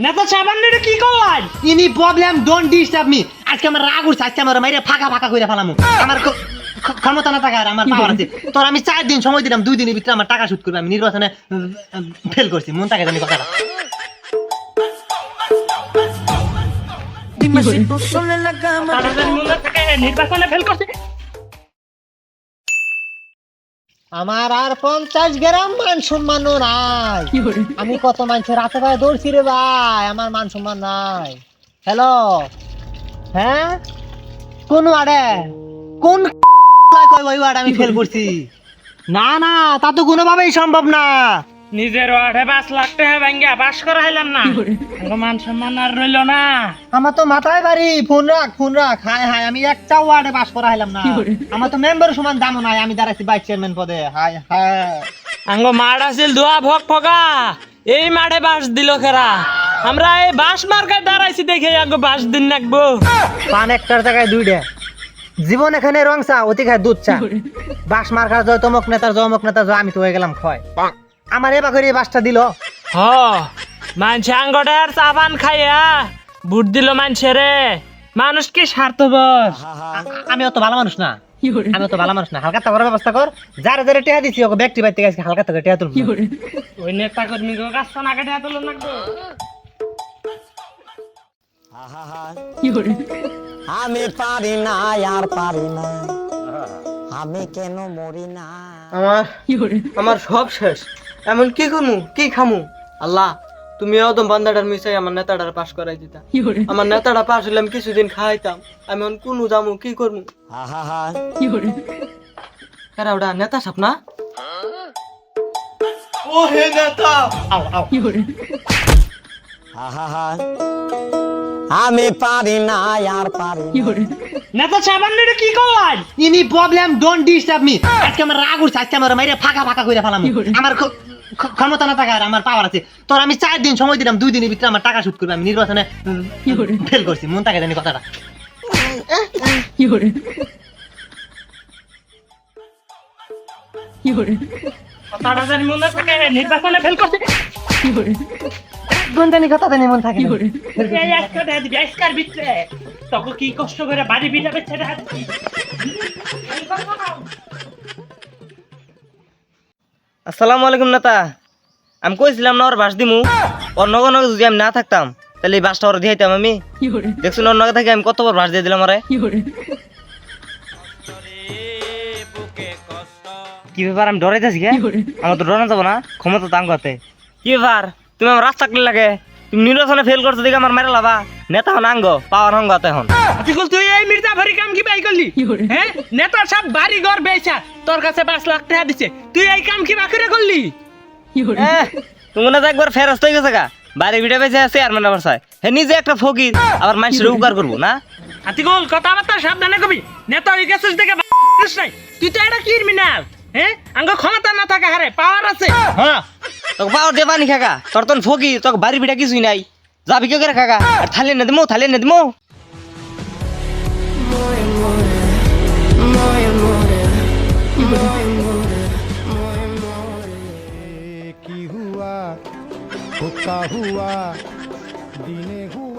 নেতা সাবান কি করলাই ইনি প্রবলেম ডোন্ট ডিস্টার্ব মি আজকে আমার রাগ উঠছে আজকে আমার মাইরে ফাঁকা ফাঁকা করে ফেলামু। আমার ক- ক- ক্ষমতা না থাকার আমার পাওয়ার আছে। তোর আমি চার দিন সময় দিলাম দুই দিনের ভিতরে আমার টাকা শুট করবে। আমি নির্বাচনে ফেল করছি। মন থাকে জানি কথাটা। নির্বাচনে ফেল করছে? আমার আর পঞ্চাশ গ্রাম মান সম্মানও নাই। আমি কত মানুষের রাতে ভাই দৌড়ছি রে ভাই আমার মান সম্মান নাই। হ্যালো হ্যাঁ? কোন আরে কোন কয় ওই ওয়ার্ড আমি ফেল করছি। না না তা তো কোনোভাবেই সম্ভব না। নিজের ওয়ার্ডে পাঁচ লাখ টাকা ভাঙ্গা পাস করা হইলাম না আমার মান সম্মান আর রইল না। আমার তো মাথায় বাড়ি ফোন রাখ ফোন রাখ। হাই হাই আমি একটা ওয়ার্ডে পাস করা হলাম না আমার তো মেম্বার সমান দামও নাই আমি দাঁড়াইছি ভাইস চেয়ারম্যান পদে। হাই হাই আঙ্গ মাঠ আছিল দোয়া ভক ফকা এই মাঠে বাস দিল খেরা। আমরা এই বাস মার্কায় দাঁড়াইছি দেখে আঙ্গ বাস দিন রাখব পান একটার জায়গায় দুইটা। জীবন এখানে রং চা অতি খায় দুধ চা। বাস মার্কার জয় তমক নেতার জয় অমক নেতার জয় আমি তো হয়ে গেলাম ক্ষয়। আমার এবার করে বাসটা দিল। হ মানছে আঙ্গটার চাপান খাইয়া বুট দিল মানছে রে। মানুষ কি স্বার্থপর? আমি অত ভালো মানুষ না। আমি অত ভালো মানুষ না। হালকা করার ব্যবস্থা কর। যারা যারা টেহা দিছি ওকে ব্যক্তি বাইতে গেছে হালকা থেকে টেহা তুলবো। ওই নেতা কর্মী কাজ তো না কেটে তুলো লাগবে আমি পারি না আর পারি না। আমি কেন মরি না? আমার আমার সব শেষ। এমন কি করমু? কি খামু? আল্লাহ তুমি অদম বান্দাটার মিশাই আমার নেতাটার পাস করাই দিতা। আমার নেতাটা পাস হলে আমি কিছুদিন খাইতাম। আমি এখন কোনো যামু কি করমু? কারা? ওটা নেতা সাপ না? ও হে নেতা! আও আও। আমি পারি না আর পারি না। নেতা সাবান কি করলাই ইনি প্রবলেম ডোন্ট ডিস্টার্ব মি আজকে আমার রাগ উঠছে আজকে আমার মাইরে ফাঁকা ফাঁকা করে ফেলাম আমার ক- ক- ক্ষমতা না থাকার আমার পাওয়ার আছে তোর আমি চার দিন সময় দিলাম দুই দিনের ভিতরে আমার টাকা শুট করবে আমি নির্বাচনে ফেল করছি মন থাকে জানি কথাটা তাড়াতাড়ি মনে থাকে নির্বাচনে ফেল করছে কোন জানি কথা জানি মন থাকে। এই দিবি ভিতরে তখন কি কষ্ট করে বাড়ি বিটাবে ছেড়ে আসসালামু আলাইকুম নেতা। আমি কইছিলাম না ওর বাস দিমু। ওর নগে নগে যদি আমি না থাকতাম তাহলে এই বাসটা ওর দিয়াইতাম আমি। দেখছুন ওর নগে থাকি আমি কতবার বাস দিয়ে দিলাম আরে কি ব্যাপার আমি ডরাইতেছি কে আমার তো ডরানো যাব না ক্ষমতা তো কি ব্যাপার? তুমি আমার রাস্তা লাগে। তুমি নির্বাচনে ফেল করছ দেখে আমার মেরে লাভা। নেতা হন আঙ্গ পাওয়ার হঙ্গ এখন আতিকুল তুই এই মির্জা ভারি কাম কি বাই করলি? হ্যাঁ? নেতা সব বাড়ি ঘর বেচা তোর কাছে পাঁচ লাখ টাকা দিছে। তুই এই কাম কি বাকরে করলি? তুমি না একবার ফেরস্ত হয়ে গেছে গা বাড়ি বিটা বেঁচে আছে আর মানে বাসায় হে নিজে একটা ফকির আবার মানুষের উপকার করব না? আতিকুল কথাবার্তা সাবধানে কবি। নেতা হয়ে গেছিস দেখে নাই। তুই তো একটা ক্রিমিনাল হ্যাঁ? আঙ্গ ক্ষমতা না থাকা হারে পাওয়ার আছে। হ্যাঁ। তোকে পাওয়ার দে পানি খাগা তোর তখন ফকির তোকে বাড়ি বিটা কিছুই নাই। जाबी क्यों रखा का थाले नदमो थाले नदमो। हुआ हुआ दिने हुआ।